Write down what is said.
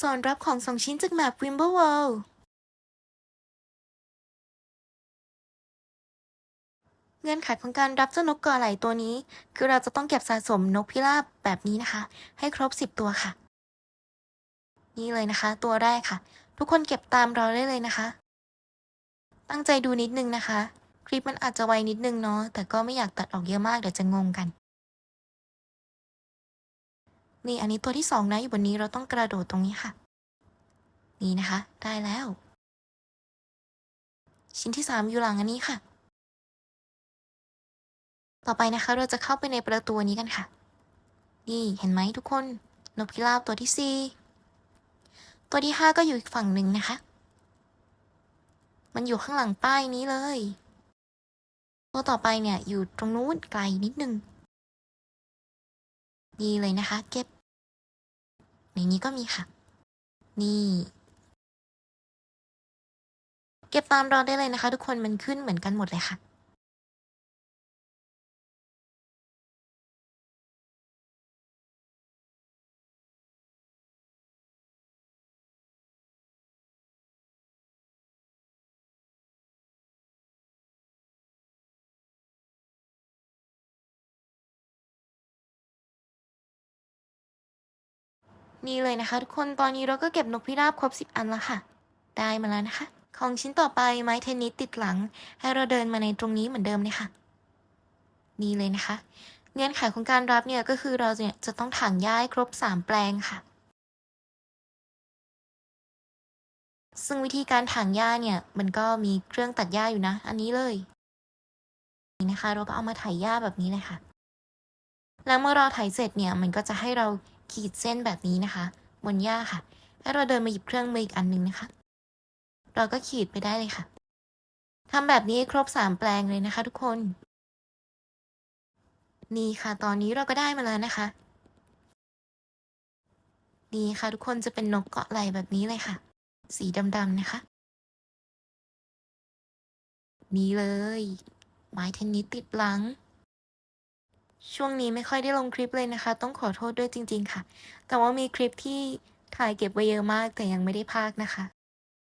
สอนรับของสองชิ้นจากแมป Wimble World เงื่อนไขของการรับเจ้านกกอไหลตัวนี้ คือเราจะต้องเก็บสะสมนกพิราบแบบนี้นะคะ ให้ครบ 10 ตัวค่ะ นี่เลยนะคะ ตัวแรกค่ะ ทุกคนเก็บตามเราได้เลยนะคะ ตั้งใจดูนิดนึงนะคะ คลิปมันอาจจะไวนิดนึงเนาะแต่ก็ไม่อยากตัดออกเยอะมากเดี๋ยวจะงงกัน นี่อันนี้ตัวที่สองนะอยู่บนนี้เราต้องกระโดดตรงนี้ค่ะ นี่นะคะ ได้แล้ว ชิ้นที่สามอยู่หลังอันนี้ค่ะ ต่อไปนะคะ เราจะเข้าไปในประตูนี้กันค่ะ นี่เห็นไหมทุกคนนกพิราบตัวที่สี่ตัวที่ห้าก็อยู่อีกฝั่งหนึ่งนะคะ มันอยู่ข้างหลังป้ายนี้เลย ตัวต่อไปเนี่ยอยู่ตรงนู้นไกลนิดนึง นี่เลยนะคะ เก็บในนี้ก็มีค่ะ นี่ เก็บตามรอได้เลยนะคะ ทุกคนมันขึ้นเหมือนกันหมดเลยค่ะ นี่เลยนะคะทุกคนตอนนี้เราก็เก็บนกพิราบครบ 10 อันแล้วค่ะ ได้มาแล้วนะคะ ของชิ้นต่อไปไม้เทนนิสติดหลัง ให้เราเดินมาในตรงนี้เหมือนเดิมเลยค่ะนี่เลยนะคะ เงื่อนไขของการรับเนี่ยก็คือเราเนี่ยจะต้องถังหญ้าให้ครบ 3 แปลงค่ะ ซึ่งวิธีการถังหญ้าเนี่ยมันก็มีเครื่องตัดหญ้าอยู่นะ อันนี้เลยนี่นะคะ เราก็เอามาไถหญ้าแบบนี้เลยค่ะ แล้วเมื่อเราไถเสร็จเนี่ยมันก็จะให้เรา ขีดเส้นแบบนี้นะคะ บนหญ้าค่ะ ให้เราเดินมาหยิบเครื่องมืออีกอันหนึงนะคะ เราก็ขีดไปได้เลยค่ะทำแบบนี้ครบสามแปลงเลยนะคะ ทุกคน นี่ค่ะ ตอนนี้เราก็ได้มาแล้วนะคะ นี่ค่ะ ทุกคนจะเป็นนกเกาะไหลแบบนี้เลยค่ะ สีดำๆนะคะ นี่เลย ไม้เทนนิสติดหลัง ช่วงนี้ไม่ค่อยได้ลงคลิปเลยนะคะ ต้องขอโทษด้วยจริง ๆ ค่ะ แต่ว่ามีคลิปที่ถ่ายเก็บไว้เยอะมากแต่ยังไม่ได้พากนะคะ